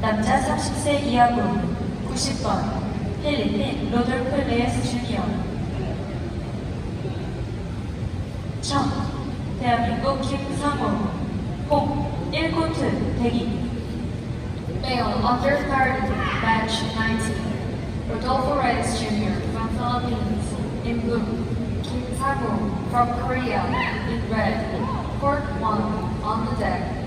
남자 30세 이하군 90번 필리핀 로돌프 레스 주니어. 청 대한민국 김상호. 홍 1코트 대기. Male under 30 batch 19 Rodolfo Reyes Jr. from Philippines. In blue Kim Sago from Korea. In red Court 1 on the deck.